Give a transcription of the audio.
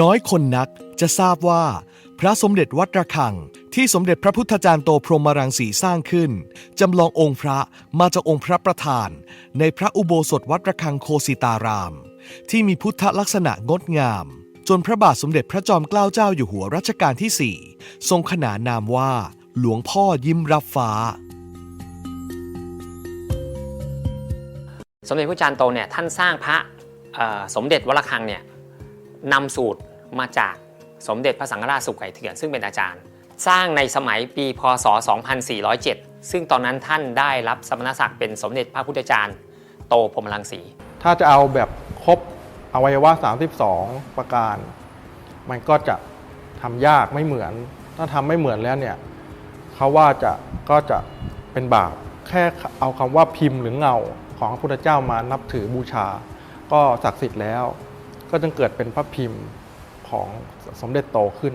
น้อยคนนักจะทราบว่า พระสมเด็จวัดระฆัง ที่สมเด็จพระพุทธจารย์โตพรหมรังสีสร้างขึ้น จำลององค์พระมาจากองค์พระประธาน ในพระอุโบสถวัดระฆังโคสิตาราม ที่มีพุทธลักษณะงดงาม จนพระบาทสมเด็จพระจอมเกล้าเจ้าอยู่หัวรัชกาลที่ 4 ทรงขนานนามว่า หลวงพ่อยิ้มรับฟ้าสมเด็จพระจารย์โตเนี่ยท่านสร้างพระสมเด็จวรคังเนี่ย นำสูตรมาจากสมเด็จพระสังฆราชสุขไก่เถื่อนซึ่งเป็นอาจารย์ สร้างในสมัยปีพศ 2407 ซึ่งตอนนั้นท่านได้รับสมณศักดิ์เป็นสมเด็จพระพุทธจารย์ โตพรมรังสี ถ้าจะเอาแบบครบอวัยวะ 32 ประการ มันก็จะทำยากไม่เหมือน ถ้าทำไม่เหมือนแล้วเนี่ยเขาว่าจะก็จะเป็นบาปแค่เอาคำว่าพิมพ์หรือเงาของพระพุทธเจ้ามานับถือบูชา ก็ศักดิ์สิทธิ์แล้ว จึงเกิดเป็นพระพิมพ์ของสมเด็จโตขึ้น